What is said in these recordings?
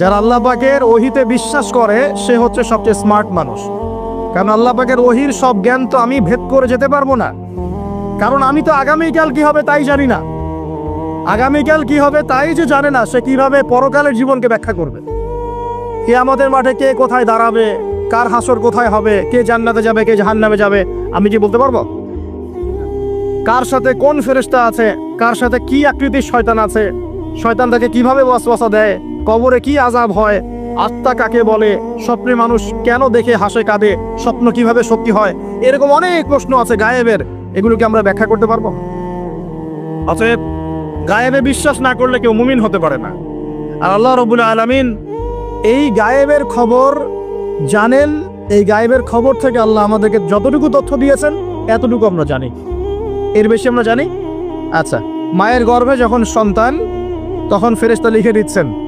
যারা আল্লাহ পাকের ওহিতে বিশ্বাস করে, সে হচ্ছে সবচেয়ে স্মার্ট মানুষ। কারণ আল্লাহ পাকের ওহির সব জ্ঞান তো আমি ভেদ করে যেতে পারব না। কারণ আমি তো আগামীকাল কি হবে তাই জানি না। আগামীকাল কি হবে তাই যে জানে না, সে কীভাবে পরকালের জীবনকে ব্যাখ্যা করবে। কে আমাদের মাঠে কে কোথায় দাঁড়াবে, কার হাসর কোথায় হবে, কে জান্নাতে যাবে, কে জাহান্নামে যাবে, আমি কি বলতে পারব? কার সাথে কোন ফেরেশতা আছে, কার সাথে কি আকৃতির শয়তান আছে, শয়তান তাকে কীভাবে ওয়াসওয়াসা দেয় কবরে কি আজাব হয়? আত্মা কাকে বলে? স্বপ্নে মানুষ কেন দেখে হাসে কাঁদে? স্বপ্ন কীভাবে সত্যি হয়? এরকম অনেক প্রশ্ন আছে গায়েবের। এগুলোকে আমরা ব্যাখ্যা করতে পারব? অতএব, গায়েবে বিশ্বাস না করলে কেউ মুমিন হতে পারে না। আর আল্লাহ রবুল আলমিন এই গায়েবের খবর জানেন। এই গায়েবের খবর থেকে আল্লাহ আমাদেরকে যতটুকু তথ্য দিয়েছেন, এতটুকু আমরা জানি। এর বেশি আমরা জানি? আচ্ছা মায়ের গর্ভে যখন সন্তান, তখন ফেরেশতা লিখে দিচ্ছেন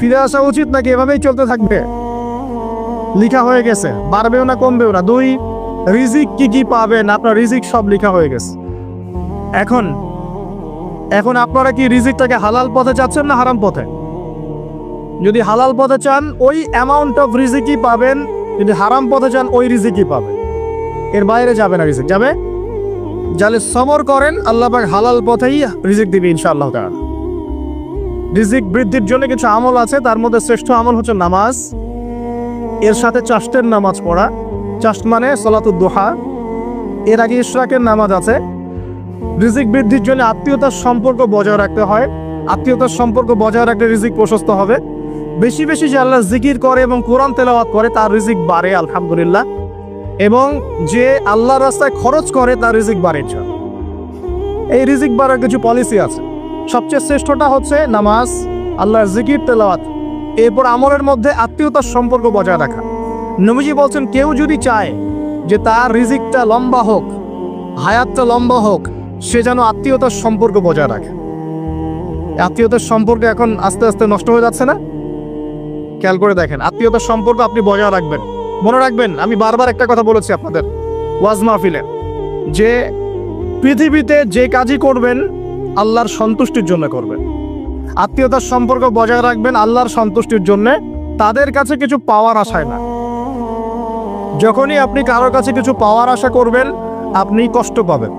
ফিরে আসা উচিত নাকি এভাবেই চলতে থাকবে? লিখা হয়ে গেছে। বাড়বেও না, কমবেও না। দুই, রিজিক কি কি পাবেন? আপনার রিজিক সব লিখা হয়ে গেছে। এখন এখন আপনারা কি রিজিকটাকে হালাল পথে চাচ্ছেন না হারাম পথে? যদি হালাল পথে চান, ওই অ্যামাউন্ট অফ রিজিকই পাবেন। যদি হারাম পথে চান, ওই রিজিকই পাবেন। এর বাইরে যাবে না রিজিক। যাবে? যাহলে সবর করেন, আল্লাহ হালাল পথেই রিজিক দিবে ইনশাআল্লাহ তাআলা। রিজিক বৃদ্ধির জন্য কিছু আমল আছে, তার মধ্যে শ্রেষ্ঠ আমল হচ্ছে নামাজ। এর সাথে চাষ্টের নামাজ পড়া। চাষ্ট মানে সলাতুদ দোহা। এর আগে ইশরাকের নামাজ আছে। রিজিক বৃদ্ধির জন্য আত্মীয়তার সম্পর্ক বজায় রাখতে হয়। আত্মীয়তার সম্পর্ক বজায় রাখলে রিজিক প্রশস্ত হবে। বেশি বেশি যে আল্লাহ জিকির করে এবং কোরআন তেলাওয়াত করে, তার রিজিক বাড়ে, আলহামদুলিল্লাহ। এবং যে আল্লাহর রাস্তায় খরচ করে, তার রিজিক বাড়ে এই রিজিক বাড়ার কিছু পলিসি আছে। সবচেয়ে শ্রেষ্ঠটা হচ্ছে নামাজ, আল্লাহর জিকির, তেলাওয়াত। এরপর আমলের মধ্যে আত্মীয়তার সম্পর্ক বজায় রাখা। নবীজি বলছেন, কেউ যদি চায় যে তার রিজিকটা লম্বা হোক, হায়াতটা লম্বা হোক, সে যেন আত্মীয়তার সম্পর্ক বজায় রাখে। আত্মীয়তার সম্পর্ক এখন আস্তে আস্তে নষ্ট হয়ে যাচ্ছে না? খেয়াল করে দেখেন, আত্মীয়তার সম্পর্ক আপনি বজায় রাখবেন। মনে রাখবেন, আমি বারবার একটা কথা বলেছি আপনাদের, ওয়াজ মাহফিলে। যে পৃথিবীতে যে কাজই করবেন আল্লাহর সন্তুষ্টির জন্য করবেন আত্মীয়তার সম্পর্ক বজায় রাখবেন আল্লাহর সন্তুষ্টির জন্য। তাদের কাছে কিছু পাওয়ার আশায় না। যখনই আপনি কারও কাছে কিছু পাওয়ার আশা করবেন, আপনি কষ্ট পাবেন।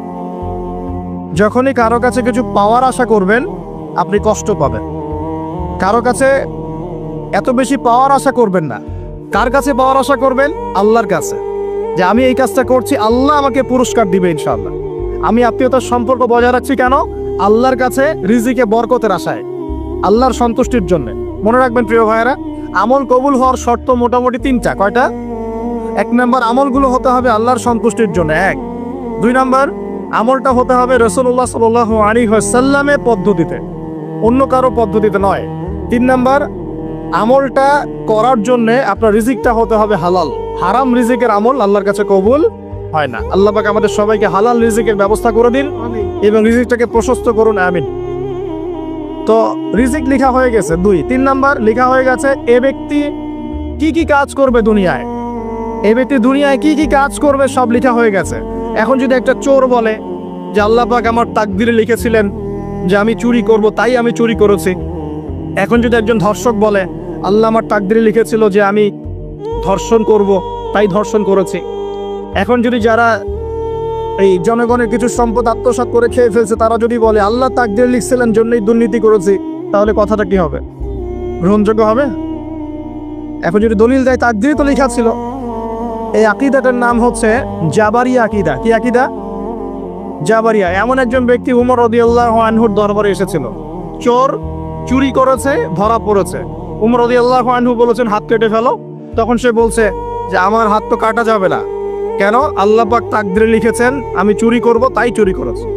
যখনই কারও কাছে কিছু পাওয়ার আশা করবেন, আপনি কষ্ট পাবেন। কারও কাছে এত বেশি পাওয়ার আশা করবেন না। কার কাছে পাওয়ার আশা করবেন? আল্লাহর কাছে। যে আমি এই কাজটা করছি, আল্লাহ আমাকে পুরস্কার দিবে ইনশাআল্লাহ। আমি আত্মীয়তার সম্পর্ক বজায় রাখছি কেন? আল্লাহর কাছে রিজিকে বরকতের আশায়, আল্লাহর সন্তুষ্টির জন্য। মনে রাখবেন প্রিয় ভাইয়েরা, আমল কবুল হওয়ার শর্ত মোটামুটি তিনটা। কয়টা? এক নম্বর, আমলগুলো হতে হবে আল্লাহর সন্তুষ্টির জন্য। এক। দুই নম্বর, আমলটা হতে হবে রসুল্লাহ সাল আলী সাল্লামের পদ্ধতিতে। অন্য কারও পদ্ধতিতে নয়। তিন নম্বর, আমলটা করার জন্য আপনার রিজিকটা হতে হবে হালাল। হারাম রিজিকের আমল আল্লাহর কাছে কবুল হয় না। আল্লাহ পাক আমাদের সবাইকে হালাল রিজিকের ব্যবস্থা করে দিন। এবং রিজিকটাকে প্রশস্ত করুন, আমিন। তো রিজিক লেখা হয়ে গেছে, দুই। তিন নাম্বার, লেখা হয়ে গেছে, এ ব্যক্তি কি কি কাজ করবে দুনিয়ায়? এ ব্যক্তি দুনিয়ায় কি কি কাজ করবে সব লেখা হয়ে গেছে। এখন যদি একটা চোর বলে যে আল্লাহ পাক আমার তাকদিরে লিখেছিলেন যে আমি চুরি করব, তাই আমি চুরি করেছি। এখন যদি একজন ধর্ষক বলে, আল্লাহ আমার তাকদিরে লিখেছিল যে আমি ধর্ষণ করব, তাই ধর্ষণ করেছি। এখন যদি যারা এই জনগণের কিছু সম্পদ আত্মসাৎ করে খেয়ে ফেলছে, তারা যদি বলে, আল্লাহ তাকদিরে লিখছিলেন, জন্যই দুর্নীতি করেছি, তাহলে কথাটা কি হবে? গ্রহণযোগ্য হবে? এখন যদি দলিল দেয় তাকদিরে তো লেখা ছিল। এই আকিদাটার নাম হচ্ছে জাবারিয়া আকিদা। কি আকিদা? জাবারিয়া। এমন একজন ব্যক্তি উমর রদিয়াল্লাহ আনহুর দরবারে এসেছিল। চোর চুরি করেছে, ধরা পড়েছে। উমর রদিয়াল্লাহ আনহু বলেছেন, হাত কেটে ফেলো। তখন সে বলছে যে, আমার হাত তো কাটা যাবে না। কেন? আল্লাহ পাক তাকদিরে লিখেছেন, আমি চুরি করব, তাই চুরি করেছি।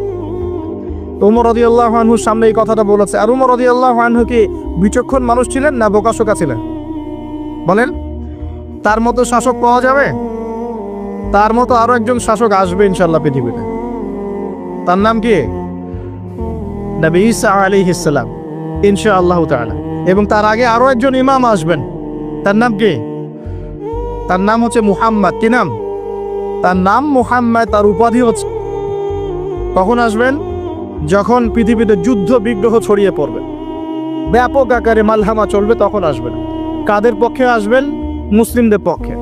উমর রদিয়াল্লাহ আনহুর সামনে এই কথাটা বলেছে। আর উমর রদিয়াল্লাহ আনহু কি বিচক্ষণ মানুষ ছিলেন না বোকাশোকা ছিলেন? বলেন, তার মতো শাসক পাওয়া যাবে? তার মতো আরও একজন শাসক আসবে ইনশাল্লাহ পৃথিবীতে। তার নাম কি? নবী ঈসা আলাইহিস ইসলাম ইনশা আল্লাহ তাআলা। এবং তার আগে আরও একজন ইমাম আসবেন। তার নাম কি? তার নাম হচ্ছে মুহাম্মদ। কি নাম? তার নাম মুহাম্মদ, তার উপাধি হচ্ছে। কখন আসবেন? যখন পৃথিবীতে যুদ্ধ, বিগ্রহ ছড়িয়ে পড়বে। ব্যাপক আকারে মালহামা চলবে, তখন আসবেন। কাদের পক্ষে আসবেন? মুসলিমদের পক্ষে।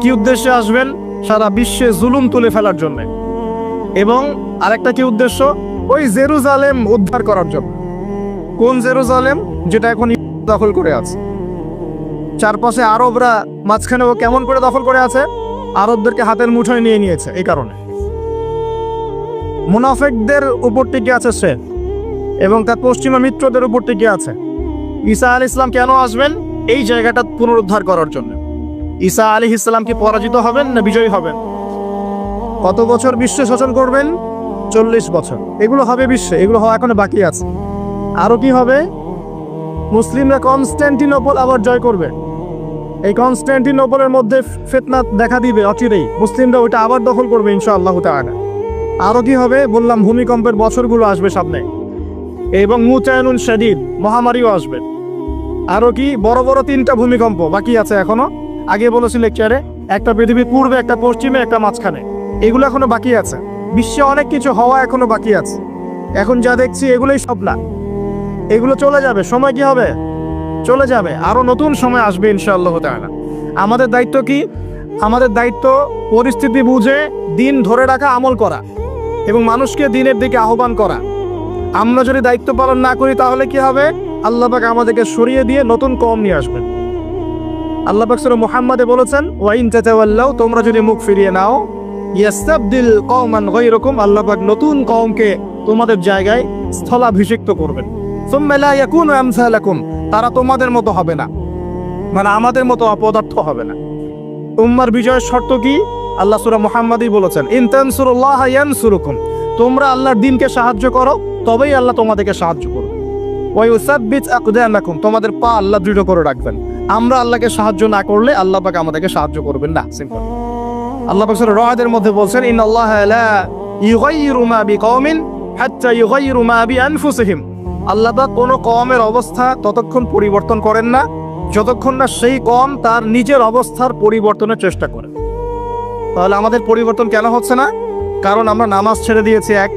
কি উদ্দেশ্যে আসবেন? সারা বিশ্বে জুলুম তুলে ফেলার জন্য। এবং আরেকটা কি উদ্দেশ্য? ওই জেরুজালেম উদ্ধার করার জন্য। কোন জেরুজালেম? যেটা এখন দখল করে আছে। চারপাশে আরবরা মাঝখানে ও কেমন করে দখল করে আছে? আরবদেরকে হাতের মুঠোয় নিয়ে নিয়েছে এই কারণে। মুনাফেকদের উপর টিকে আছে সে এবং তার পশ্চিমা মিত্রদের উপর টিকে আছে। ঈসা আলী ইসলাম কেন আসবেন? এই জায়গাটা পুনরুদ্ধার করার জন্য। ঈসা আলী ইসলাম কি পরাজিত হবেন না বিজয়ী হবেন? কত বছর বিশ্ব শাসন করবেন? চল্লিশ বছর। এগুলো হবে বিশ্বে, এগুলো হওয়া এখনও বাকি আছে। আরও কি হবে? মুসলিমরা কনস্ট্যান্টিনোপল আবার জয় করবে। এই কনস্ট্যান্টিনোপলের মধ্যে ফেতনা দেখা দিবে অচিরেই। মুসলিমরা ওইটা আবার দখল করবে ইনশাআল্লাহ তাআলা। আরও কি হবে? বললাম, ভূমিকম্পের বছরগুলো আসবে সামনে। এবং মুচায়নুন শাদীদ, মহামারীও আসবে। আরও কি? বড় বড় তিনটা ভূমিকম্প বাকি আছে এখনও। আগে বলেছি লেকচারে, একটা পৃথিবীর পূর্বে, একটা পশ্চিমে, একটা মাঝখানে। এগুলো এখনও বাকি আছে। বিশ্বে অনেক কিছু হওয়া এখনও বাকি আছে। এখন যা দেখছি, এগুলোই সব না। এগুলো চলে যাবে। সময় কি হবে? চলে যাবে। আরও নতুন সময় আসবে ইনশাআল্লাহ তাআলা। আমাদের দায়িত্ব কি? আমাদের দায়িত্ব পরিস্থিতি বুঝে, দিন ধরে রাখা, আমল করা এবং মানুষকে দিনের দিকে আহ্বান করা। আমরা যদি দায়িত্ব পালন না করি তাহলে কি হবে? আল্লাপাক আমাদেরকে সরিয়ে দিয়ে নতুন কম নিয়ে আসবেন। আল্লাহ পাক মোহাম্মদে বলেছেন, ওয়াইন তাতাওয়াল্লাও তোমরা যদি মুখ ফিরিয়ে নাও, ইয়াস্তাবদিল কওমান গায়রাকুম আল্লাহ পাক নতুন কওমকে তোমাদের জায়গায় স্থলাভিষিক্ত করবেন। সুম্মা লা তারা তোমাদের মতো হবে না। মানে আমাদের মতো অপদার্থ হবে না। উম্মার বিজয়ের শর্ত কি? আল্লাহ সূরা মুহাম্মাদই বলেছেন, ইন তানসুরুল্লাহ ইয়ানসুরুকুম। তোমরা আল্লাহর দিনকে সাহায্য করো, তবেই আল্লাহ তোমাদেরকে সাহায্য করবে। ওয়াইউসাব্বিত আকদামাকুম, তোমাদের পা আল্লাহ দৃঢ় করে রাখবেন। আমরা আল্লাহকে সাহায্য না করলে আল্লাহ পাক আমাদেরকে সাহায্য করবেন না। সিম্পল আল্লাহ পাক সূরা রাদের মধ্যে বলছেন, ইন্নাল্লাহ লা ইউগাইয়িরু মা বিকওমিন হাত্তা ইউগাইয়িরু মা বিআনফুসিহিম। আল্লাহ কোনো কমের অবস্থা ততক্ষণ পরিবর্তন করেন না, যতক্ষণ না সেই কম তার নিজের অবস্থার পরিবর্তনের চেষ্টা করে। তাহলে আমাদের পরিবর্তন কেন হচ্ছে না? কারণ আমরা নামাজ ছেড়ে দিয়েছি, এক।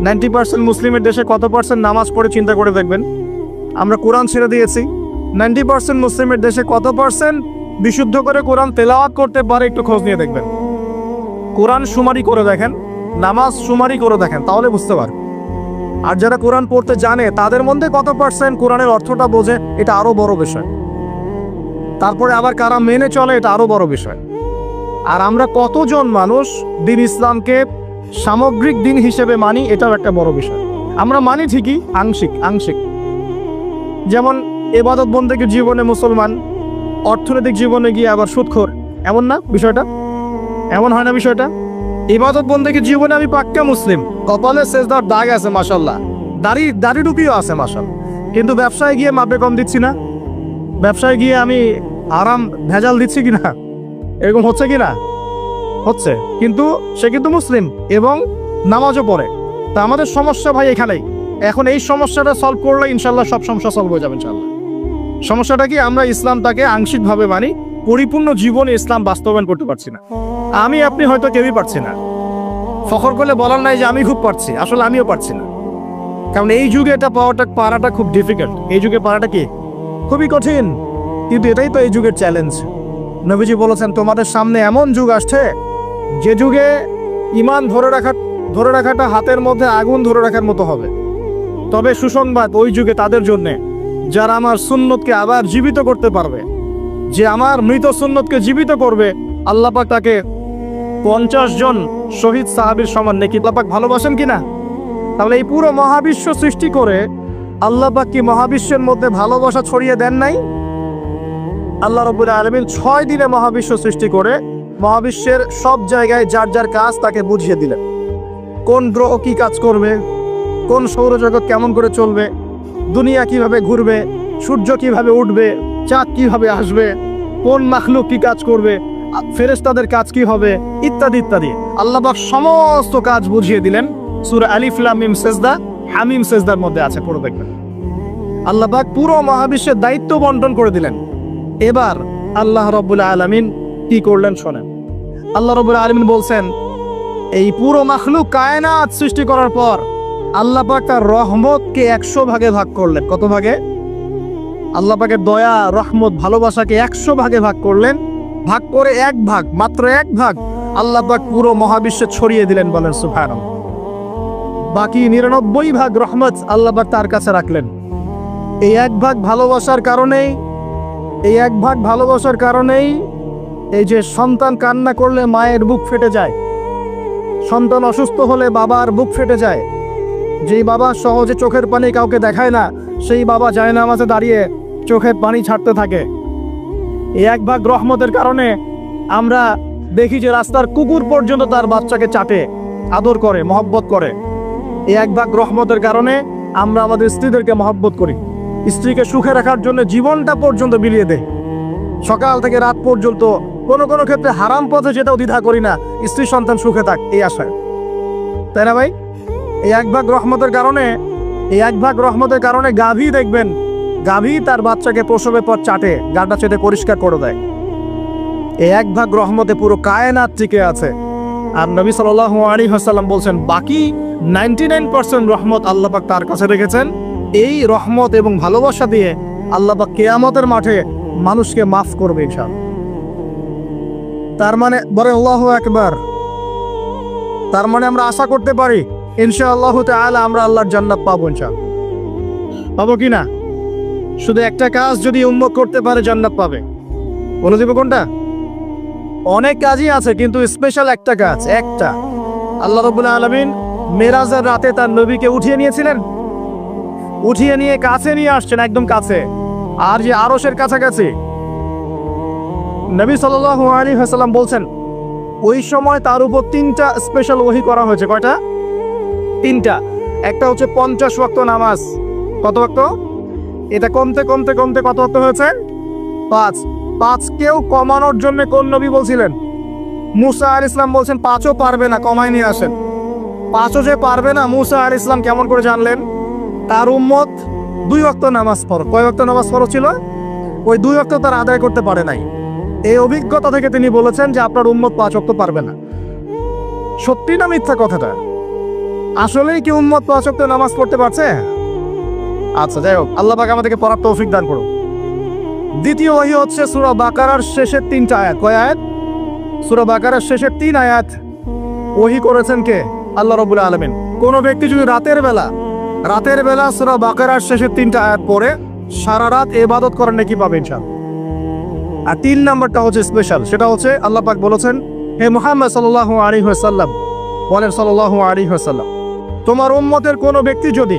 নাইনটি পার্সেন্ট মুসলিমের দেশে কত পার্সেন্ট নামাজ পড়ে চিন্তা করে দেখবেন? আমরা কোরআন ছেড়ে দিয়েছি, নাইনটি পার্সেন্ট মুসলিমের দেশে কত পার্সেন্ট বিশুদ্ধ করে কোরআন তেলাওয়াত করতে পারে একটু খোঁজ নিয়ে দেখবেন। কোরআন সুমারি করে দেখেন, নামাজ সুমারি করে দেখেন, তাহলে বুঝতে পারবেন। আর যারা কোরআন পড়তে জানে, তাদের মধ্যে কত পার্সেন্ট কোরআনের অর্থটা বোঝে, এটা আরও বড় বিষয়। তারপরে আবার কারা মেনে চলে, এটা আরও বড় বিষয়। আর আমরা কতজন মানুষ দিন ইসলামকে সামগ্রিক দিন হিসেবে মানি, এটাও একটা বড় বিষয়। আমরা মানি ঠিকই, আংশিক আংশিক। যেমন এবাদত বন্দেকের জীবনে মুসলমান, অর্থনৈতিক জীবনে গিয়ে আবার সুদখোর, এমন না বিষয়টা? এমন হয় না বিষয়টা? ইবাদত বন্দেকের জীবনে আমি পাক্কা মুসলিম। কপালে শেষদার দাগ আছে মাসাল্লাহ দাড়ি দাড়ি টুপিও আছে মাসাল কিন্তু ব্যবসায় গিয়ে মাপে কম দিচ্ছি না। ব্যবসায় গিয়ে আমি আরাম, ভেজাল দিচ্ছি কিনা? এরকম হচ্ছে কি না হচ্ছে। কিন্তু সে কিন্তু মুসলিম এবং নামাজও পড়ে। তা আমাদের সমস্যা ভাই এখানেই। এখন এই সমস্যাটা সলভ করলে ইনশাল্লাহ সব সমস্যা সলভ হয়ে যাবে, ইনশাল্লাহ। সমস্যাটা কি? আমরা ইসলামটাকে আংশিকভাবে মানি, পরিপূর্ণ জীবনে ইসলাম বাস্তবায়ন করতে পারছি না। আমি, আপনি হয়তো কেউই পারছি না। ফখর করলে বলার নাই যে আমি খুব পারছি, আসলে আমিও পারছি না। কারণ এই যুগে এটা পাওয়াটা, পারাটা খুব ডিফিকাল্ট এই যুগে পারাটা কি? খুবই কঠিন। কিন্তু এটাই তো এই যুগের চ্যালেঞ্জ নবীজি বলেছেন, তোমাদের সামনে এমন যুগ আসছে, যে যুগে ইমান ধরে রাখা, ধরে রাখাটা হাতের মধ্যে আগুন ধরে রাখার মতো হবে। তবে সুসংবাদ ওই যুগে তাদের জন্য, যারা আমার সুন্নতকে আবার জীবিত করতে পারবে। যে আমার মৃত সুন্নতকে জীবিত করবে, আল্লাহ পাক তাকে পঞ্চাশ জন শহীদ সাহাবীর সমান নাকি। আল্লাহ পাক ভালোবাসেন কিনা? তাহলে এই পুরো মহাবিশ্ব সৃষ্টি করে আল্লাপাক কি মহাবিশ্বের মধ্যে ভালোবাসা ছড়িয়ে দেন নাই? আল্লাহ রবুল আলমিন ছয় দিনে মহাবিশ্ব সৃষ্টি করে মহাবিশ্বের সব জায়গায় যার যার কাজ তাকে বুঝিয়ে দিলেন। কোন গ্রহ কি কাজ করবে? কোন সৌরজগৎ কেমন করে চলবে? দুনিয়া কীভাবে ঘুরবে? সূর্য কীভাবে উঠবে? চাঁদ কীভাবে আসবে? কোন মাখলুক কি কাজ করবে? ফেরেস্তাদের কাজ কি হবে? ইত্যাদি ইত্যাদি। আল্লাহবাক সমস্ত কাজ বুঝিয়ে দিলেন। সুর আলিফ, লাম, মিম, সেজদা, হামিম সেজদার মধ্যে আছে, পড়ে দেখবেন। আল্লাহবাক পুরো মহাবিশ্বের দায়িত্ব বন্টন করে দিলেন। এবার আল্লাহ রব্বুল আলমিন কি করলেন শোনেন। আল্লাহ রব্বুল আলমিন বলছেন, এই পুরো মাখলুক কায়নাত সৃষ্টি করার পর আল্লাহ তার রহমতকে একশো ভাগে ভাগ করলেন। কত ভাগে? আল্লাহ পাকের দয়া, রহমত, ভালোবাসাকে একশো ভাগে ভাগ করলেন। ভাগ করে এক ভাগ, মাত্র এক ভাগ আল্লাহ পাক পুরো মহাবিশ্বে ছড়িয়ে দিলেন বলেন সুফান বাকি নিরানব্বই ভাগ রহমত আল্লাহ পাক তার কাছে রাখলেন। এই এক ভাগ ভালোবাসার কারণেই, এই এক ভাগ ভালোবাসার কারণেই এই যে সন্তান কান্না করলে মায়ের বুক ফেটে যায়, সন্তান অসুস্থ হলে বাবার বুক ফেটে যায়, যেই বাবা সহজে চোখের পানি কাউকে দেখায় না, সেই বাবা মাঝে দাঁড়িয়ে চোখের পানি ছাড়তে থাকে। এই এক ভাগ রহমতের কারণে আমরা দেখি যে রাস্তার কুকুর পর্যন্ত তার বাচ্চাকে চাটে, আদর করে, মহব্বত করে। এই এক ভাগ রহমতের কারণে আমরা আমাদের স্ত্রীদেরকে মহব্বত করি। স্ত্রীকে সুখে রাখার জন্য জীবনটা পর্যন্ত বিলিয়ে দেয় সকাল থেকে রাত পর্যন্ত কোনো কোনো ক্ষেত্রে হারাম পথে যেটাও দ্বিধা করি না। স্ত্রী সন্তান সুখে থাক, এই আশায়। তাই না ভাই? এই এক ভাগ রহমতের কারণে, এই এক ভাগ রহমতের কারণে গাভী দেখবেন গাভী তার বাচ্চাকে প্রসবের পর চাটে গাটা চেটে পরিষ্কার করে দেয়। এই এক ভাগ রহমতে পুরো কায়নাত টিকে আছে। আর নবী সাল আলী হাসাল্লাম বলছেন, বাকি নাইনটি নাইন পার্সেন্ট রহমত আল্লাপাক তার কাছে রেখেছেন। এই রহমত এবং ভালোবাসা দিয়ে আল্লাপাক কেয়ামতের মাঠে মানুষকে মাফ করবে ইনশাল তার মানে বলে আল্লাহ একবার তার মানে আমরা আশা করতে পারি, ইনশাআল্লাহ তাআলা আমরা আল্লাহর জান্নাত পাবো ইনশাল পাবো কি না? শুধু একটা কাজ যদি উম্মত করতে পারে, জান্নাত পাবে। বলে কোনটা? অনেক কাজই আছে, কিন্তু স্পেশাল একটা কাজ, একটা। আল্লাহ রবুল্লা আলমিন মেরাজের রাতে তার নবীকে উঠিয়ে নিয়েছিলেন। উঠিয়ে নিয়ে কাছে নিয়ে আসছেন, একদম কাছে। আর যে আরসের কাছাকাছি। নবী সাল আলী হাসাল্লাম বলছেন, ওই সময় তার উপর তিনটা স্পেশাল ওহি করা হয়েছে। কয়টা? তিনটা। একটা হচ্ছে পঞ্চাশ ওয়াক্ত নামাজ। কত ওয়াক্ত? এটা কমতে কমতে কমতে কত ওয়াক্ত হয়েছে? পাঁচ। পাঁচকেও কমানোর জন্য কোন নবী বলছিলেন? মুসা আল ইসলাম বলছেন, পাঁচও পারবে না কমাই নিয়ে আসেন। পাঁচও যে পারবে না, মুসা আল ইসলাম কেমন করে জানলেন? তার উম্মত দুই ওয়াক্ত নামাজ পড়ো কয় ওয়াক্ত নামাজ পড়ো ছিল? ওই দুই ওয়াক্ত তার আদায় করতে পারে নাই। এই অভিজ্ঞতা থেকে তিনি বলেছেন যে, আপনার উম্মত পাঁচ ওয়াক্ত পারবে না। সত্যি না মিথ্যা কথাটা? আসলেই কি উম্মত পাঁচ ওয়াক্ত নামাজ পড়তে পারছে? আচ্ছা যাই হোক, আল্লাহ পাক আমাদেরকে পড়ার তৌফিক দান করুন দ্বিতীয় ওহি হচ্ছে সূরা বাকারার শেষের তিনটা আয়াত। কয় আয়াত? সূরা বাকারার শেষের তিন আয়াত। ওহি করেছেন কে? আল্লাহ রবুল আলমিন। কোনো ব্যক্তি যদি রাতের বেলা রাতের বেলা সূরা বাকারার শেষের তিনটা আয়াত পড়ে, সারা রাত এবাদত করেন নাকি পাবে ইনশাআল্লাহ? আর তিন নাম্বারটা হচ্ছে স্পেশাল সেটা হচ্ছে আল্লাহ পাক বলেছেন, হে মুহাম্মদ সাল্লাল্লাহু আলাইহি ওয়াসাল্লাম, বলেন সাল্লাল্লাহু আলাইহি ওয়াসাল্লাম, তোমার উম্মতের কোনো ব্যক্তি যদি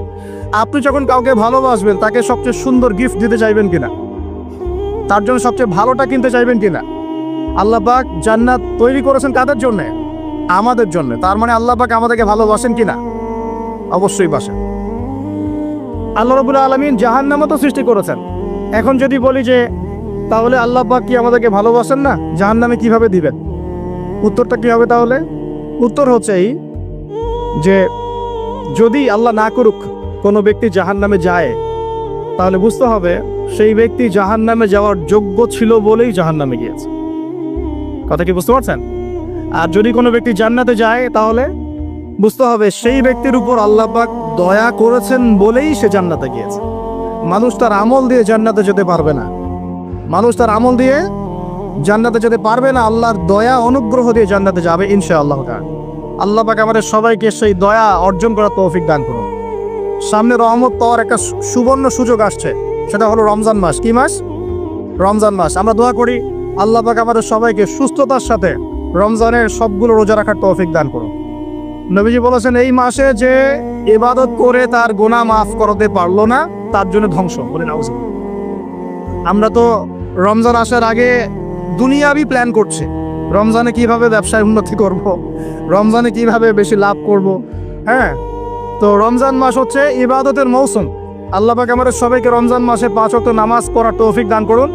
আপনি যখন কাউকে ভালোবাসবেন, তাকে সবচেয়ে সুন্দর গিফট দিতে চাইবেন কিনা? তার জন্য সবচেয়ে ভালোটা কিনতে চাইবেন কিনা? আল্লাহ পাক জান্নাত তৈরি করেছেন কাদের জন্য? আমাদের জন্য। তার মানে আল্লাহ পাক আমাদেরকে ভালোবাসেন কিনা? অবশ্যই বাসেন। আল্লাহ রবুল্লা আলমিন জাহান্নামও তো সৃষ্টি করেছেন। এখন যদি বলি যে, তাহলে আল্লাহ পাক কি আমাদেরকে ভালোবাসেন না? জাহান্নামে কীভাবে দিবেন? উত্তরটা কি হবে তাহলে? উত্তর হচ্ছে এই যে, যদি আল্লাহ না করুক কোনো ব্যক্তি জাহান নামে যায়, তাহলে বুঝতে হবে সেই ব্যক্তি জাহান নামে যাওয়ার যোগ্য ছিল বলেই জাহান নামে গিয়েছে। কথা কি বুঝতে পারছেন? আর যদি কোনো ব্যক্তি জান্নাতে যায়, তাহলে বুঝতে হবে সেই ব্যক্তির উপর আল্লাহ পাক দয়া করেছেন বলেই সে জান্নাতে গিয়েছে। মানুষ তার আমল দিয়ে জান্নাতে যেতে পারবে না। মানুষ তার আমল দিয়ে জান্নাতে যেতে পারবে না, আল্লাহর দয়া, অনুগ্রহ দিয়ে জান্নাতে যাবে ইনশাআল্লাহ। আল্লাহ পাক আমাদের সবাইকে সেই দয়া অর্জন করার তৌফিক দান করুন। সামনে রহমত পাওয়ার একটা সুবর্ণ সুযোগ আসছে। সেটা হলো রমজান মাস। কি মাস? রমজান মাস। আমরা দোয়া করি আল্লাহ পাক আমাদের সবাইকে সুস্থতার সাথে রমজানের সবগুলো রোজা রাখার তৌফিক দান করুন। নবীজি বলেছেন, এই মাসে যে ইবাদত করে তার গোনা মাফ করতে পারল না, তার জন্য ধ্বংস। বলে না আমরা তো রমজান আসার আগে দুনিয়াবি প্ল্যান করছে। রমজানে কীভাবে ব্যবসায় উন্নতি করব। রমজানে কীভাবে বেশি লাভ করব। হ্যাঁ তো রমজান মাস হচ্ছে ইবাদতের মৌসুম। আল্লাহ পাক আমাদের সবাইকে রমজান মাসে পাঁচ ওয়াক্ত নামাজ পড়ার তৌফিক দান করুন,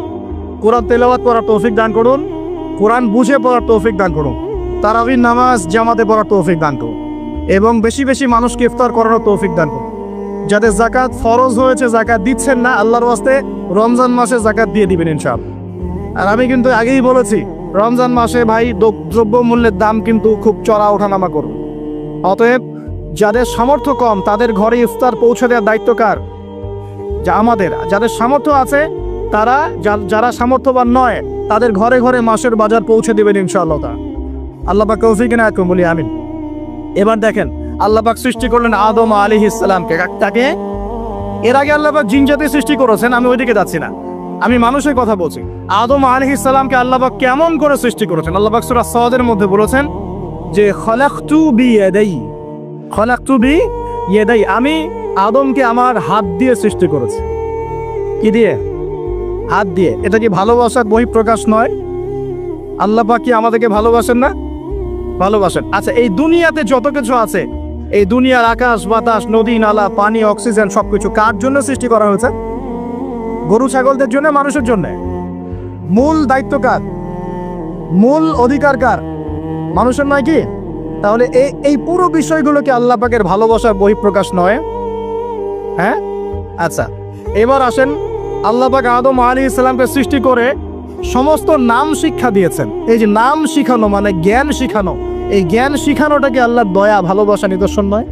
কোরআন তেলাওয়াত পড়ার তৌফিক দান করুন, কোরআন বুঝে পড়ার তৌফিক দান করুন, তারাবির নামাজ জামাতে পড়ার তৌফিক দান করুন এবং বেশি বেশি মানুষকে ইফতার করানোর তৌফিক দান করুন। যাদের জাকাত ফরজ হয়েছে জাকাত দিচ্ছেন না আল্লাহর ওয়াস্তে, রমজান মাসে জাকাত দিয়ে দিবেন ইনশাআল্লাহ। আর আমি কিন্তু আগেই বলেছি, রমজান মাসে ভাই দ্রব- দ্রব্যমূল্যের দাম কিন্তু খুব চড়া ওঠানামা করুন। অতএব যাদের সামর্থ্য কম, তাদের ঘরে ইফতার পৌঁছে দেওয়ার দায়িত্ব কার? যা আমাদের। যাদের সামর্থ্য আছে, তারা যারা সামর্থ্যবান নয়, তাদের ঘরে ঘরে মাসের বাজার পৌঁছে দেবেন ইনশাআল্লাহ তা আল্লাহ পাক কৌফিক না বলি আমিন। এবার দেখেন, আল্লাহ পাক সৃষ্টি করলেন আদম আলী ইসলামকে তাকে এর আগে আল্লাহ পাক জিন জাতি সৃষ্টি করেছেন, আমি ওইদিকে যাচ্ছি না। আমি মানুষের কথা বলছি। আদম আলী ইসলামকে আল্লাহ পাক কেমন করে সৃষ্টি করেছেন? আল্লাহ পাক সূরা সাদের মধ্যে বলেছেন যে, খলাকতু বি ইয়াদাই খলাকতু বি ইয়াদাই, আমি আদমকে আমার হাত দিয়ে সৃষ্টি করেছি। কি দিয়ে? হাত দিয়ে। এটা কি ভালোবাসার বহিঃপ্রকাশ নয়? আল্লাহ কি আমাদেরকে ভালোবাসেন না? ভালোবাসেন। আচ্ছা এই দুনিয়াতে যত কিছু আছে, এই দুনিয়ার আকাশ, বাতাস, নদী, নালা, পানি, অক্সিজেন, সবকিছু কার জন্য সৃষ্টি করা হয়েছে? গরু, ছাগলদের জন্য, মানুষের জন্য? মূল দায়িত্ব কার? মূল অধিকার কার? মানুষের নয় কি? তাহলে এই এই পুরো বিষয়গুলোকে আল্লাহ পাকের ভালোবাসার বহিঃপ্রকাশ নয়। হ্যাঁ? আচ্ছা এবার আসেন আল্লাহ পাক আদম আলী ইসলামকে সৃষ্টি করে সমস্ত নাম শিক্ষা দিয়েছেন। এই যে নাম শিখানো মানে জ্ঞান শিখানো। এই জ্ঞান শিখানোটাকে আল্লাহর দয়া, ভালোবাসা, নিদর্শন নয়।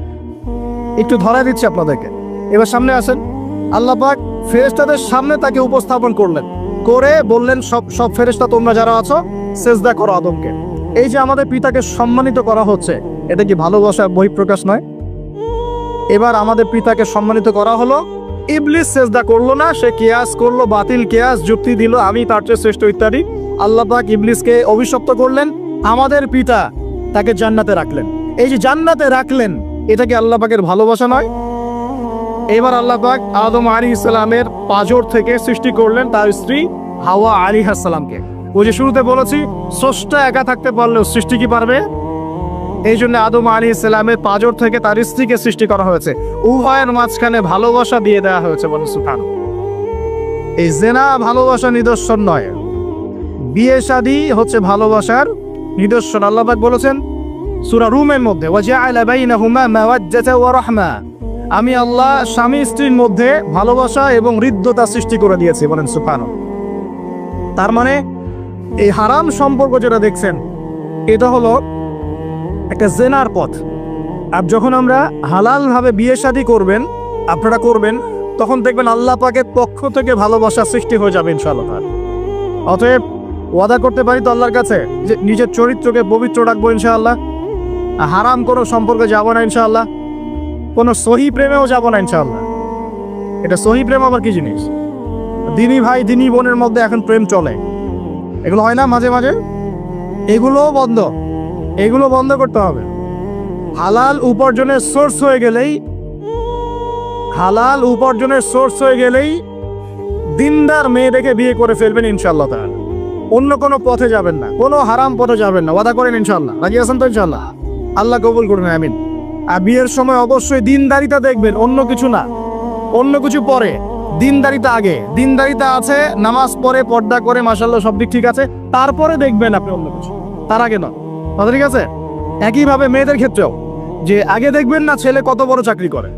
একটু ধরা দিচ্ছি আপনাদেরকে। এবার সামনে আসেন, আল্লাহ পাক ফেরেশতাদের সামনে তাকে উপস্থাপন করলেন। করে বললেন, সব সব ফেরেশতা তোমরা যারা আছো, সেজদা করো আদমকে। এই যে আমাদের পিতাকে সম্মানিত করা হচ্ছে, এটা কি ভালোবাসার বহিঃপ্রকাশ নয়? এবার আমাদের পিতাকে সম্মানিত করা হলো। ইবলিস সেজদা করল না, সে কেয়াস করল, বাতিল কেয়াস, যুক্তি দিল, আমি তার চেয়ে শ্রেষ্ঠ ইত্যাদি। আল্লাহ পাক ইবলিসকে অভিশপ্ত করলেন, আমাদের পিতা তাকে জান্নাতে রাখলেন। এই যে জান্নাতে রাখলেন, এটা কি আল্লাহ পাকের ভালোবাসা নয়? এবার আল্লাহ পাক আদম আলী ইসলামের পাজর থেকে সৃষ্টি করলেন তার স্ত্রী হাওয়া আলী হাসালামকে ওই যে শুরুতে বলেছি, স্রষ্টা একা থাকতে পারলেও সৃষ্টি কি পারবে? এই জন্য আদম আলী ইসলামের পাজর থেকে তার স্ত্রীকে সৃষ্টি করা হয়েছে। উভয়ের মাঝখানে ভালোবাসা দিয়ে দেওয়া হয়েছে বলে সুখান এই জেনা ভালোবাসা নিদর্শন নয়। বিয়ে শাদী হচ্ছে ভালোবাসার নিদর্শন। আল্লাহবাক বলেছেন সুরা রুমের মধ্যে আমি আল্লাহ স্বামী স্ত্রীর মধ্যে ভালোবাসা এবং হৃদ্যতা সৃষ্টি করে দিয়েছি বলেন সুবহানাহু তার মানে এই হারাম সম্পর্ক যেটা দেখছেন, এটা হলো একটা জেনার পথ। আর যখন আমরা হালালভাবে বিয়ে শাদী করবেন, আপনারা করবেন, তখন দেখবেন আল্লাহ পাকের পক্ষ থেকে ভালোবাসা সৃষ্টি হয়ে যাবে ইনশাআল্লাহ। অতএব ওয়াদা করতে পারি তো আল্লাহর কাছে যে নিজের চরিত্রকে পবিত্র রাখব ইনশাআল্লাহ হারাম কোনো সম্পর্কে যাব না ইনশাআল্লাহ, কোনো সহি প্রেমেও যাব না ইনশাআল্লাহ। এটা সহি প্রেম আবার কি জিনিস? দিনী ভাই, দিনী বোনের মধ্যে এখন প্রেম চলে। এগুলো হয় না মাঝে মাঝে? এগুলোও বন্ধ। এগুলো বন্ধ করতে হবে। হালাল উপার্জনের সোর্স হয়ে গেলেই, হালাল উপার্জনের সোর্স হয়ে গেলেই দিনদার মেয়ে দেখে বিয়ে করে ফেলবেন ইনশাল্লাহ তার অন্য কোনো পথে যাবেন না। কোনো হারাম পথে যাবেন না। ওয়াদা করেন ইনশাল্লাহ রাজি আছেন তো ইনশাল্লাহ আল্লাহ কবুল করবেন আমিন। আর বিয়ের সময় অবশ্যই দিনদারিতা দেখবেন। অন্য কিছু না। অন্য কিছু পরে। দিনদারিতা আগে। দিনদারিতা আছে, নামাজ পড়ে, পর্দা করে মাসাল্লাহ সব দিক ঠিক আছে। তারপরে দেখবেন আপনি অন্য কিছু। তার আগে নয়। কথা ঠিক আছে? একইভাবে মেয়েদের ক্ষেত্রেও, যে আগে দেখবেন না ছেলে কত বড় চাকরি করে।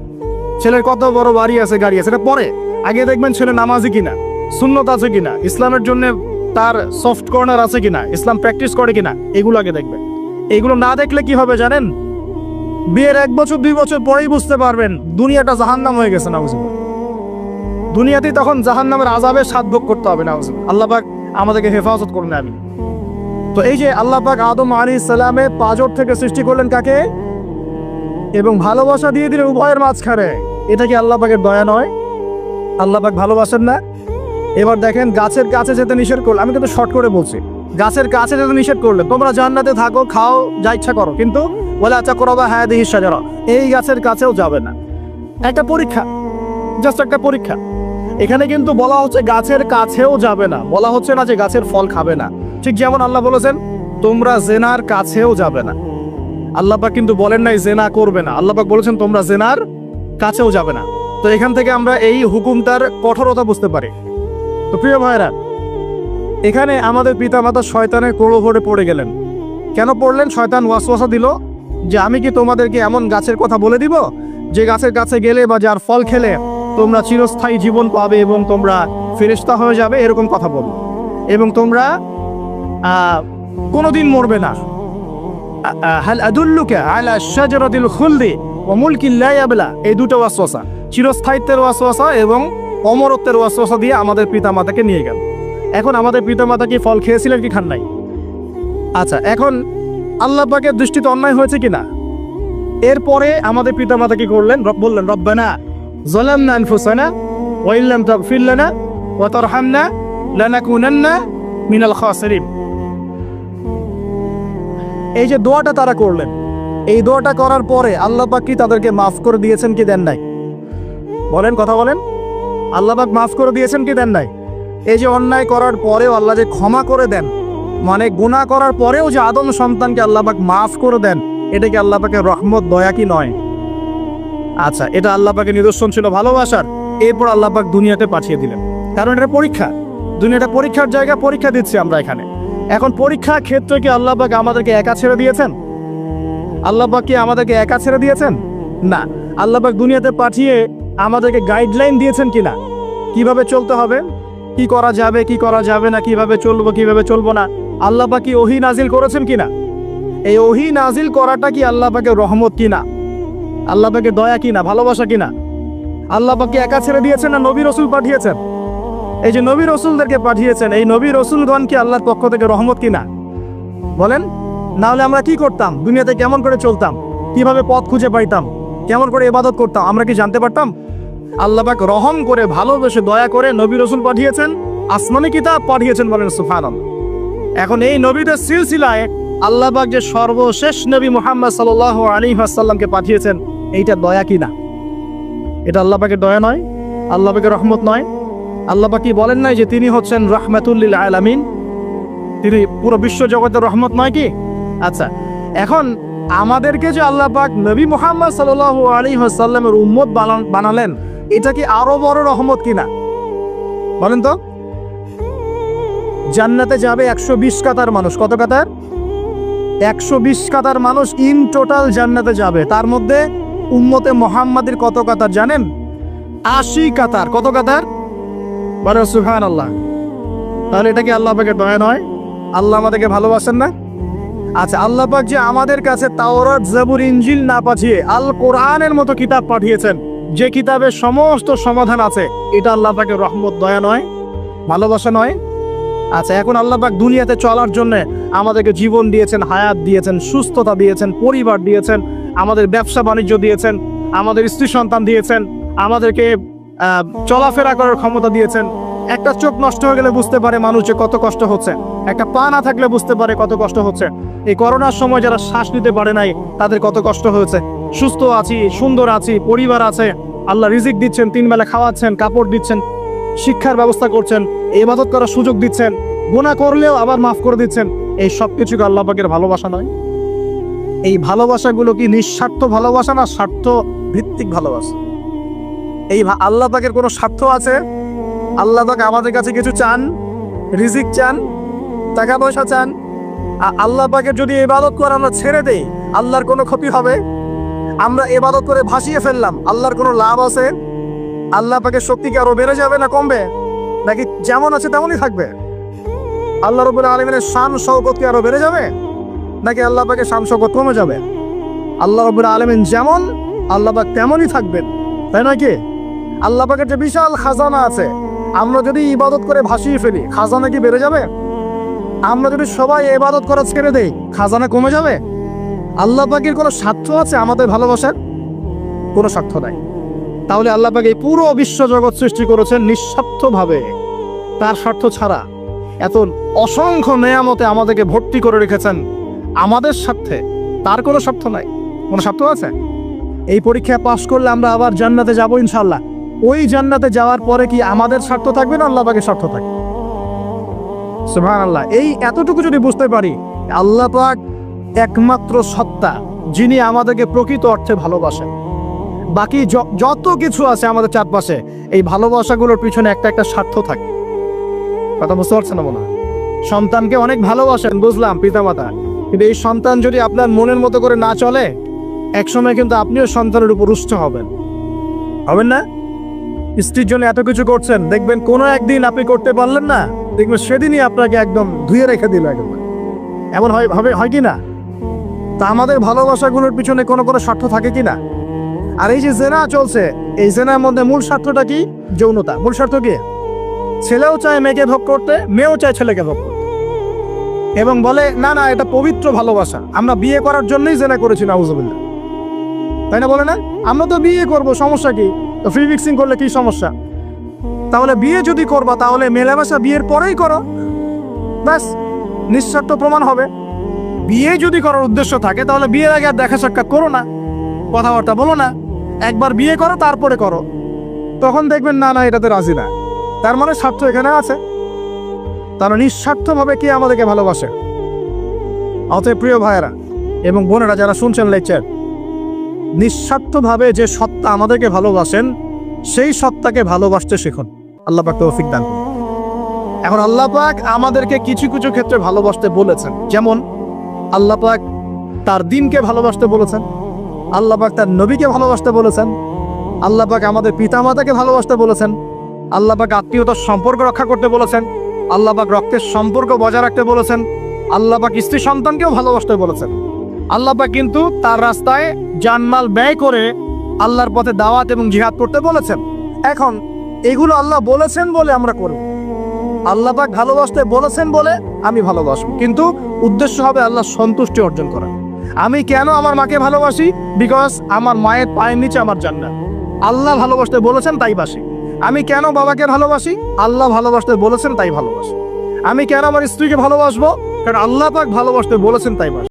ছেলের কত বড় বাড়ি আছে, গাড়ি আছে, এটা পরে। আগে দেখবেন ছেলে নামাজি কিনা, সুন্নত আছে কিনা, ইসলামের জন্য তার সফট কর্নার আছে কিনা, ইসলাম প্র্যাকটিস করে কিনা, এগুলো আগে দেখবেন। এগুলো না দেখলে কি হবে জানেন? বিয়ের এক বছর, দুই বছর পরেই বুঝতে পারবেন, দুনিয়াটা জাহান্নাম হয়ে গেছে, নাউজুবিল্লাহ। দুনিয়াতেই তখন জাহান্নামের আজাবের স্বাদ ভোগ করতে হবে নাউজুবিল্লাহ আল্লাহ পাক আমাদেরকে হেফাজত করুন আমি তো এই যে আল্লাহ পাক আদম আলী ইসলামে পাজর থেকে সৃষ্টি করলেন কাকে? এবং ভালোবাসা দিয়ে দিলেন উভয়ের মাঝখানে। এটা কি আল্লাহ পাকের দয়া নয়? আল্লাহ পাক ভালোবাসেন না? এবার দেখেন গাছের কাছে যেতে নিষেধ করল, আমি কিন্তু শর্ট করে বলছি, গাছের কাছে যেতে নিষেধ করলে, তোমরা জান্নাতে থাকো, খাও, যা ইচ্ছা করো, কিন্তু বলে আচ্ছা করো বা হ্যাঁ দেহি সাজারা এই গাছের কাছেও যাবে না। একটা পরীক্ষা জাস্ট একটা পরীক্ষা। এখানে কিন্তু বলা হচ্ছে গাছের কাছেও যাবে না। বলা হচ্ছে না যে গাছের ফল খাবে না। ঠিক যেমন আল্লাহ বলেছেন, তোমরা জেনার কাছেও যাবে না। আল্লাহ পাক কিন্তু বলেন নাই, জেনা করবে না। আল্লাহ পাক বলেছেন, তোমরা জেনার কাছেও যাবে না। তো এখান থেকে আমরা এই হুকুমটার কঠোরতা বুঝতে পারি। তো প্রিয় ভাইরা এখানে আমাদের পিতামাতা শয়তানের কোড়ো ভরে পড়ে গেলেন। কেন পড়লেন? শয়তান ওয়াসওয়াসা দিল যে, আমি কি তোমাদেরকে এমন গাছের কথা বলে দিব? যে গাছের কাছে গেলে বা যার ফল খেলে তোমরা চিরস্থায়ী জীবন পাবে এবং তোমরা ফেরেশতা হয়ে যাবে, এরকম কথা বলল এবং তোমরা কোনোদিন মরবে না। হাল আদুল্লুকা আলা শাজারাতিল খুলদি ওয়া মুলকিন লা ইয়াবলা। এই দুটো চিরস্থায়িত্বের এবং অমরত্বের দিয়ে আমাদের পিতামাতাকে নিয়ে গেল। এখন আমাদের ফল খেয়েছিলেন কি আচ্ছা এখন দৃষ্টিতে অন্যায় হয়েছে কিনা? এরপরে আমাদের পিতামাতা কি করলেন? বললেন, রব্বানা আনফুসানা ওয়া ইল্লাম তাগফির লানা ওয়া তারহামনা লানাকুনান্না মিনাল খাসিরিন এই যে দোয়াটা তারা করলেন, এই দোয়াটা করার পরে আল্লাহ পাক কি তাদেরকে মাফ করে দিয়েছেন কি দেন নাই? বলেন, কথা বলেন। আল্লাহ পাক মাফ করে দিয়েছেন কি দেন নাই? এই যে অন্যায় করার পরেও আল্লাহ যে ক্ষমা করে দেন মানে গুনাহ করার পরেও যে আদম সন্তানকে আল্লাহ পাক মাফ করে দেন, এটা কি আল্লাহ পাকের রহমত, দয়া কি নয়? আচ্ছা এটা আল্লাহ পাকের নিদর্শন ছিল ভালোবাসার। এরপর আল্লাহ পাক দুনিয়াতে পাঠিয়ে দিলেন। কারণ এটা পরীক্ষা। দুনিয়াটা পরীক্ষার জায়গা, পরীক্ষা দিচ্ছি আমরা এখানে। এখন পরীক্ষা ক্ষেত্রে কি আল্লাহ পাক আমাদেরকে একা ছেড়ে দিয়েছেন? আল্লাহ পাক কি আমাদেরকে একা ছেড়ে দিয়েছেন? না। আল্লাহ পাক দুনিয়াতে পাঠিয়ে আমাদেরকে গাইডলাইন দিয়েছেন কিনা? কীভাবে চলতে হবে? কি করা যাবে, কি করা যাবে না, কীভাবে চলবো কীভাবে চলবো না? আল্লাহ পাক কি ওহি নাজিল করেছেন কিনা? এই ওহি নাজিল করাটা কি আল্লাহ পাকের রহমত কিনা? আল্লাহ পাকের দয়া কিনা, ভালোবাসা কিনা? আল্লাহ পাককে একা ছেড়ে দিয়েছেন না নবী রসুল পাঠিয়েছেন? এই যে নবী রসুলদেরকে পাঠিয়েছেন, এই নবী রসুলগণ কি আল্লাহর পক্ষ থেকে রহমত কিনা? বলেন না হলে আমরা কি করতাম? দুনিয়াতে কেমন করে চলতাম? কীভাবে পথ খুঁজে পাইতাম? কেমন করে ইবাদত করতাম? আমরা কি জানতে পারতাম? আল্লাহ পাক রহম করে, ভালোবেসে দয়া করে নবী রসুল পাঠিয়েছেন, আসমানি কিতাব পাঠিয়েছেন বলেন সুফান এখন এই নবীদের সিলসিলায় আল্লাহ পাক যে সর্বশেষ নবী মোহাম্মদ সাল্লাল্লাহু আলী আসাল্লামকে পাঠিয়েছেন এইটা দয়া কি না? এটা আল্লাহ পাকের দয়া নয়, আল্লাহ পাকের রহমত নয়। আল্লাহ পাক কি বলেন নাই যে তিনি হচ্ছেন রহমাতুল্লিল আলামিন? তিনি পুরো বিশ্ব জগতের রহমত নয় কি? আচ্ছা এখন আমাদেরকে যে আল্লাহ পাক নবী মোহাম্মদ সাল্লাল্লাহু আলাইহি সাল্লামের উম্মত বানালেন, এটা কি আরও বড় রহমত কিনা বলেন তো। জান্নাতে যাবে একশো বিশ কাতার মানুষ। কত কাতার? একশো বিশ কাতার মানুষ ইন টোটাল জান্নাতে যাবে। তার মধ্যে উম্মতে মোহাম্মদের কত কাতার জানেন? আশি কাতার। কত কাতার? বলে সুহান আল্লাহ তাহলে এটা কি আল্লাহ পাকের দয়া নয়? আল্লাহ আমাদেরকে ভালোবাসেন না? আচ্ছা আল্লাহ পাক যে আমাদের কাছে তাওরাত, জাবুর ইঞ্জিল না পাঠিয়ে আল কোরআনের মতো কিতাব পাঠিয়েছেন, যে কিতাবের সমস্ত সমাধান আছে, এটা আল্লাহ পাকের রহমত, দয়া নয়? ভালোবাসা নয়? আচ্ছা এখন আল্লাহ পাক দুনিয়াতে চলার জন্য আমাদেরকে জীবন দিয়েছেন, হায়াত দিয়েছেন, সুস্থতা দিয়েছেন, পরিবার দিয়েছেন আমাদের ব্যবসা বাণিজ্য দিয়েছেন, আমাদের স্ত্রী সন্তান দিয়েছেন, আমাদেরকে চলাফেরা করার ক্ষমতা দিয়েছেন। একটা চোখ নষ্ট হয়ে গেলে বুঝতে পারে মানুষের কত কষ্ট হচ্ছে। একটা পা না থাকলে বুঝতে পারে কত কষ্ট হচ্ছে। এই করোনার সময় যারা শ্বাস নিতে পারে নাই, তাদের কত কষ্ট হয়েছে। সুস্থ আছি, সুন্দর আছি, পরিবার আছে। আল্লাহ রিজিক দিচ্ছেন, তিন বেলা খাওয়াচ্ছেন, কাপড় দিচ্ছেন, শিক্ষার ব্যবস্থা করছেন এবাদত করার সুযোগ দিচ্ছেন, গুনাহ করলেও আবার মাফ করে দিচ্ছেন। এই সব কিছুকে আল্লাহ পাকের ভালোবাসা নয়। এই ভালোবাসাগুলো কি নিঃস্বার্থ ভালোবাসা না স্বার্থ ভিত্তিক ভালোবাসা? এই আল্লাহ পাকের কোনো স্বার্থ আছে? আল্লাহ পাক আমাদের কাছে কিছু চান? রিজিক চান? টাকা পয়সা চান? আল্লাহ পাকের যদি ইবাদত করে আমরা ছেড়ে দেই, আল্লাহর কোনো ক্ষতি হবে? আমরা ইবাদত করে ভাসিয়ে ফেললাম, আল্লাহর কোনো লাভ আছে? আল্লাহ পাকের শক্তি কি আরও বেড়ে যাবে না কমবে? নাকি যেমন আছে তেমনই থাকবে? আল্লাহ রবুল্লা আলমিনের শান শৌকত কি আরও বেড়ে যাবে? নাকি আল্লাহ পাকের শান কমে যাবে? আল্লাহ রবুল্লা আলমিন যেমন, আল্লাহ পাক তেমনই থাকবেন। তাই নয় কি? আল্লাহ পাকের যে বিশাল খাজানা আছে, আমরা যদি ইবাদত করে ভাসিয়ে ফেলি, খাজানা কি বেড়ে যাবে? আমরা যদি সবাই ইবাদত করা ছেড়ে দেই, খাজানা কমে যাবে? আল্লাহ পাকের কোনো স্বার্থ আছে আমাদের ভালোবাসার? কোনো স্বার্থ নাই। তাহলে আল্লাহ পাক এই পুরো বিশ্ব জগৎ সৃষ্টি করেছেন নিঃস্বার্থভাবে। তার স্বার্থ ছাড়া এত অসংখ্য নেয়ামতে আমাদেরকে ভর্তি করে রেখেছেন আমাদের স্বার্থে, তার কোনো স্বার্থ নাই। কোনো স্বার্থ আছে? এই পরীক্ষায় পাশ করলে আমরা আবার জান্নাতে যাব ইনশাল্লাহ ওই জান্নাতে যাওয়ার পরে কি আমাদের স্বার্থ থাকবে না আল্লাহ পাকের স্বার্থ থাকবে? সুবহান আল্লাহ এই এতটুকু যদি বুঝতে পারি, আল্লাহ পাক একমাত্র সত্তা, যিনি আমাদেরকে প্রকৃত অর্থে ভালোবাসেন। বাকি যত কিছু আছে আমাদের চারপাশে, এই ভালোবাসাগুলোর পিছনে একটা একটা স্বার্থ থাকে। কথা বুঝতে পারছেন না মনে? সন্তানকে অনেক ভালোবাসেন, বুঝলাম, পিতামাতা। কিন্তু এই সন্তান যদি আপনার মনের মতো করে না চলে, একসময় কিন্তু আপনিও সন্তানের উপর রুষ্ট হবেন। হবেন না? স্ত্রীর জন্য এত কিছু করছেন, দেখবেন কোনো একদিন আপনি করতে পারলেন না, দেখবেন সেদিনই আপনাকে একদম ধুয়ে রেখে দিল একদম এমন হয়, হবে, হয় কি না? তা আমাদের ভালোবাসাগুলোর পিছনে কোনো কোনো স্বার্থ থাকে কি না? আর এই যে জেনা চলছে, এই জেনার মধ্যে মূল স্বার্থটা কি? যৌনতা। মূল স্বার্থ কি? ছেলেও চায় মেয়েকে ভোগ করতে, মেয়েও চায় ছেলেকে ভোগ করতে। এবং বলে, না না, এটা পবিত্র ভালোবাসা। আমরা বিয়ে করার জন্যই জেনা করেছি, নাউজুবিল্লাহ। তাই না বলে না? আমরা তো বিয়ে করব, সমস্যা কি? তো ফ্রি ফিক্সিং করলে কি সমস্যা? তাহলে বিয়ে যদি করবা, তাহলে মেলামেশা বিয়ের পরেই করো। ব্যাস, নিঃস্বার্থ প্রমাণ হবে। বিয়ে যদি করার উদ্দেশ্য থাকে, তাহলে বিয়ের আগে আর দেখা সাক্ষাৎ করো না, কথাবার্তা বলো না। একবার বিয়ে করো, তারপরে করো। তখন দেখবেন, না না, এটাতে রাজি না। তার মানে স্বার্থ এখানে আছে। তারা নিঃস্বার্থভাবে কে আমাদেরকে ভালোবাসে? অতএব প্রিয় ভাইয়েরা এবং বোনেরা যারা শুনছেন লেকচার, নিঃস্বার্থভাবে যে সত্তা আমাদেরকে ভালোবাসেন, সেই সত্তাকে ভালোবাসতে শিখুন। আল্লাহ পাক তৌফিক দান এখন আল্লাহ পাক আমাদেরকে কিছু কিছু ক্ষেত্রে ভালোবাসতে বলেছেন। যেমন আল্লাহ পাক তার দিনকে ভালোবাসতে বলেছেন, আল্লাহ পাক তার নবীকে ভালোবাসতে বলেছেন, আল্লাহ পাক আমাদের পিতামাতাকে ভালোবাসতে বলেছেন, আল্লাহ পাক আত্মীয়তার সম্পর্ক রক্ষা করতে বলেছেন আল্লাহ পাক রক্তের সম্পর্ক বজায় রাখতে বলেছেন আল্লাহ পাক স্ত্রী সন্তানকেও ভালোবাসতে বলেছেন। আল্লাহ পাক কিন্তু তার রাস্তায় জানমাল ব্যয় করে আল্লাহর পথে দাওয়াত এবং জিহাদ করতে বলেছেন। এখন এগুলো আল্লাহ বলেছেন বলে আমরা করব। আল্লাহ পাক ভালোবাসতে বলেছেন বলে আমি ভালোবাসবো। কিন্তু উদ্দেশ্য হবে আল্লাহ সন্তুষ্টি অর্জন করা আমি কেন আমার মাকে ভালোবাসি? বিকজ আমার মায়ের পায়ের নিচে আমার জান্নাত। আল্লাহ ভালোবাসতে বলেছেন, তাই বাসি। আমি কেন বাবাকে ভালোবাসি? আল্লাহ ভালোবাসতে বলেছেন তাই ভালোবাসি। আমি কেন আমার স্ত্রীকে ভালোবাসবো? কারণ আল্লাহ পাক ভালোবাসতে বলেছেন তাই বাসি